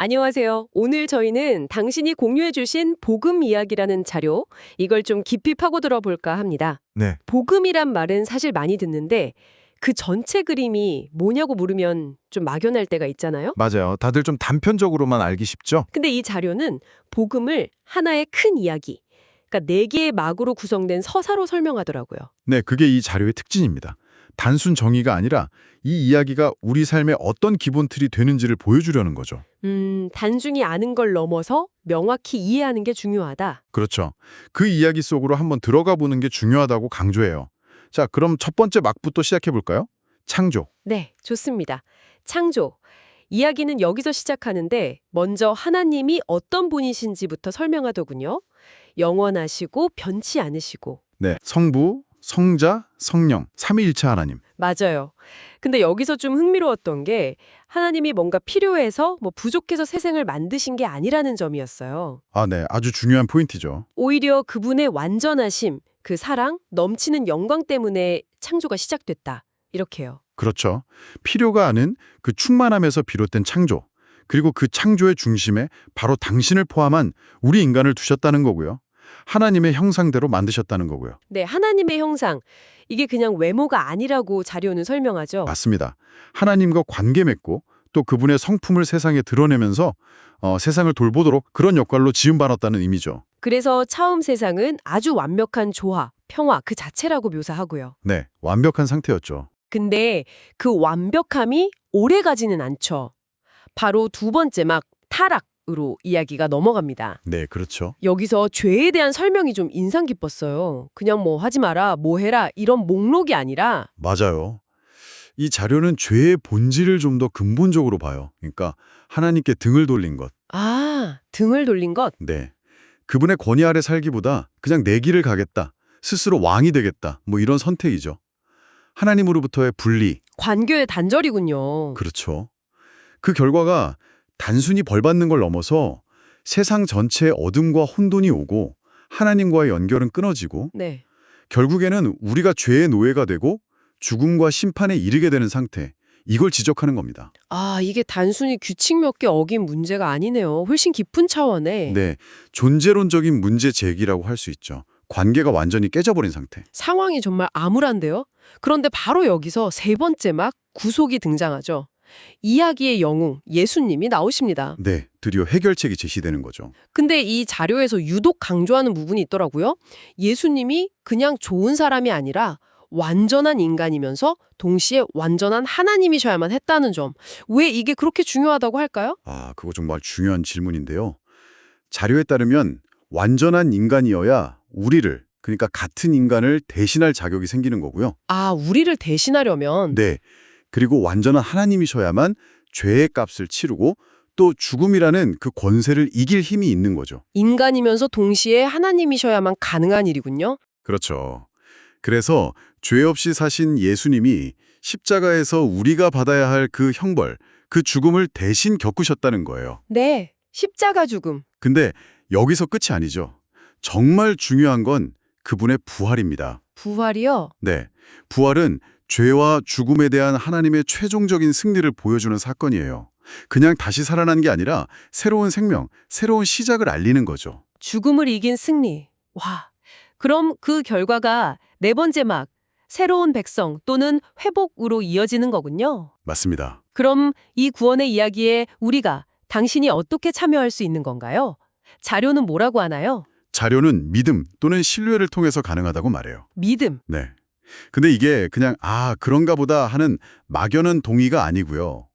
안녕하세요. 오늘 저희는 당신이 공유해 주신 복음 이야기라는 자료, 이걸 좀 깊이 파고 들어볼까 합니다. 네, 복음이란 말은 사실 많이 듣는데 그 전체 그림이 뭐냐고 물으면 좀 막연할 때가 있잖아요. 맞아요. 다들 좀 단편적으로만 알기 쉽죠? 근데 이 자료는 복음을 하나의 큰 이야기, 그러니까 네 개의 막으로 구성된 서사로 설명하더라고요. 네, 그게 이 자료의 특징입니다. 단순 정의가 아니라 이 이야기가 우리 삶의 어떤 기본 틀이 되는지를 보여주려는 거죠. 음, 단순히 아는 걸 넘어서 명확히 이해하는 게 중요하다. 그렇죠. 그 이야기 속으로 한번 들어가 보는 게 중요하다고 강조해요. 자, 그럼 첫 번째 막부터 시작해 볼까요? 창조. 네, 좋습니다. 창조. 이야기는 여기서 시작하는데 먼저 하나님이 어떤 분이신지부터 설명하더군요. 영원하시고 변치 않으시고. 네, 성부, 성자, 성령, 삼위일체 하나님. 맞아요. 근데 여기서 좀 흥미로웠던 게 하나님이 뭔가 필요해서 뭐 부족해서 세상을 만드신 게 아니라는 점이었어요. 아, 네, 아주 중요한 포인트죠. 오히려 그분의 완전하심, 그 사랑, 넘치는 영광 때문에 창조가 시작됐다. 이렇게요. 그렇죠. 필요가 아는 그 충만함에서 비롯된 창조. 그리고 그 창조의 중심에 바로 당신을 포함한 우리 인간을 두셨다는 거고요. 하나님의 형상대로 만드셨다는 거고요. 네, 하나님의 형상. 이게 그냥 외모가 아니라고 자료는 설명하죠. 맞습니다. 하나님과 관계 맺고 또 그분의 성품을 세상에 드러내면서 어, 세상을 돌보도록 그런 역할로 지음받았다는 의미죠. 그래서 처음 세상은 아주 완벽한 조화, 평화 그 자체라고 묘사하고요. 네, 완벽한 상태였죠. 근데 그 완벽함이 오래 가지는 않죠. 바로 두 번째 막 타락 으로 이야기가 넘어갑니다. 네, 그렇죠. 여기서 죄에 대한 설명이 좀 인상 깊었어요. 그냥 뭐 하지 마라, 뭐 해라 이런 목록이 아니라 맞아요. 이 자료는 죄의 본질을 좀 더 근본적으로 봐요. 그러니까 하나님께 등을 돌린 것. 아, 등을 돌린 것. 네. 그분의 권위 아래 살기보다 그냥 내 길을 가겠다. 스스로 왕이 되겠다. 뭐 이런 선택이죠. 하나님으로부터의 분리. 관교의 단절이군요. 그렇죠. 그 결과가 단순히 벌받는 걸 넘어서 세상 전체에 어둠과 혼돈이 오고 하나님과의 연결은 끊어지고 네. 결국에는 우리가 죄의 노예가 되고 죽음과 심판에 이르게 되는 상태. 이걸 지적하는 겁니다. 아, 이게 단순히 규칙 몇 개 어긴 문제가 아니네요. 훨씬 깊은 차원의 네. 존재론적인 문제 제기라고 할 수 있죠. 관계가 완전히 깨져버린 상태. 상황이 정말 암울한데요. 그런데 바로 여기서 세 번째 막 구속이 등장하죠. 이야기의 영웅 예수님이 나오십니다. 네. 드디어 해결책이 제시되는 거죠. 근데 이 자료에서 유독 강조하는 부분이 있더라고요. 예수님이 그냥 좋은 사람이 아니라 완전한 인간이면서 동시에 완전한 하나님이셔야만 했다는 점. 왜 이게 그렇게 중요하다고 할까요? 아, 그거 정말 중요한 질문인데요. 자료에 따르면 완전한 인간이어야 우리를, 그러니까 같은 인간을 대신할 자격이 생기는 거고요. 아, 우리를 대신하려면 네. 그리고 완전한 하나님이셔야만 죄의 값을 치르고 또 죽음이라는 그 권세를 이길 힘이 있는 거죠. 인간이면서 동시에 하나님이셔야만 가능한 일이군요. 그렇죠. 그래서 죄 없이 사신 예수님이 십자가에서 우리가 받아야 할 그 형벌, 그 죽음을 대신 겪으셨다는 거예요. 네, 십자가 죽음. 근데 여기서 끝이 아니죠. 정말 중요한 건 그분의 부활입니다. 부활이요? 네. 부활은 죄와 죽음에 대한 하나님의 최종적인 승리를 보여주는 사건이에요. 그냥 다시 살아난 게 아니라 새로운 생명, 새로운 시작을 알리는 거죠. 죽음을 이긴 승리. 와. 그럼 그 결과가 네 번째 막 새로운 백성 또는 회복으로 이어지는 거군요. 맞습니다. 그럼 이 구원의 이야기에 우리가 당신이 어떻게 참여할 수 있는 건가요? 자료는 뭐라고 하나요? 자료는 믿음 또는 신뢰를 통해서 가능하다고 말해요. 믿음. 네. 근데 이게 그냥 아 그런가 보다 하는 막연한 동의가 아니고요.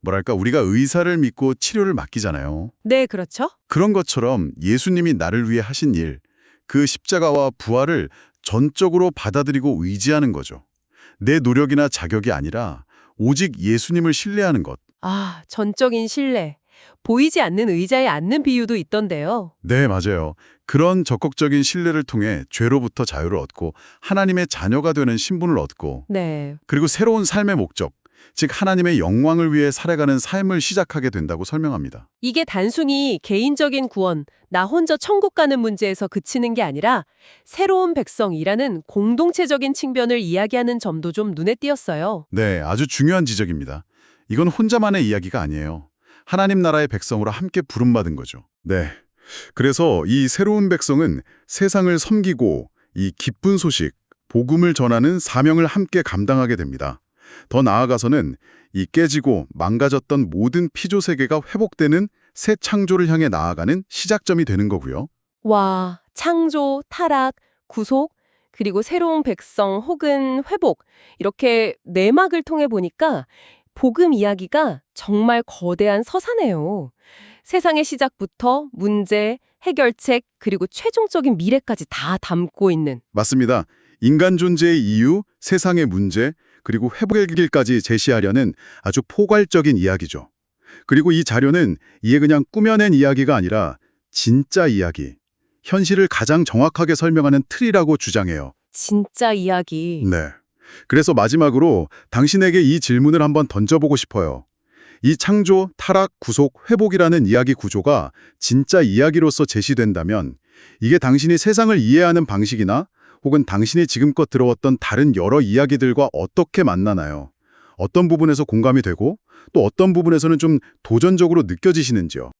뭐랄까 우리가 의사를 믿고 치료를 맡기잖아요. 네, 그렇죠. 그런 것처럼 예수님이 나를 위해 하신 일, 그 십자가와 부활을 전적으로 받아들이고 의지하는 거죠. 내 노력이나 자격이 아니라 오직 예수님을 신뢰하는 것. 아, 전적인 신뢰. 보이지 않는 의자에 앉는 비유도 있던데요. 네, 맞아요. 그런 적극적인 신뢰를 통해 죄로부터 자유를 얻고 하나님의 자녀가 되는 신분을 얻고 네. 그리고 새로운 삶의 목적, 즉 하나님의 영광을 위해 살아가는 삶을 시작하게 된다고 설명합니다. 이게 단순히 개인적인 구원, 나 혼자 천국 가는 문제에서 그치는 게 아니라 새로운 백성이라는 공동체적인 측면을 이야기하는 점도 좀 눈에 띄었어요. 네, 아주 중요한 지적입니다. 이건 혼자만의 이야기가 아니에요. 하나님 나라의 백성으로 함께 부름받은 거죠. 네. 그래서 이 새로운 백성은 세상을 섬기고 이 기쁜 소식, 복음을 전하는 사명을 함께 감당하게 됩니다. 더 나아가서는 이 깨지고 망가졌던 모든 피조 세계가 회복되는 새 창조를 향해 나아가는 시작점이 되는 거고요. 와, 창조, 타락, 구속, 그리고 새로운 백성 혹은 회복. 이렇게 내막을 통해 보니까 복음 이야기가 정말 거대한 서사네요. 세상의 시작부터 문제, 해결책, 그리고 최종적인 미래까지 다 담고 있는. 맞습니다. 인간 존재의 이유, 세상의 문제, 그리고 회복의 길까지 제시하려는 아주 포괄적인 이야기죠. 그리고 이 자료는 이에 그냥 꾸며낸 이야기가 아니라 진짜 이야기, 현실을 가장 정확하게 설명하는 틀이라고 주장해요. 진짜 이야기. 네. 그래서 마지막으로 당신에게 이 질문을 한번 던져보고 싶어요. 이 창조, 타락, 구속, 회복이라는 이야기 구조가 진짜 이야기로서 제시된다면 이게 당신이 세상을 이해하는 방식이나 혹은 당신이 지금껏 들어왔던 다른 여러 이야기들과 어떻게 만나나요? 어떤 부분에서 공감이 되고 또 어떤 부분에서는 좀 도전적으로 느껴지시는지요?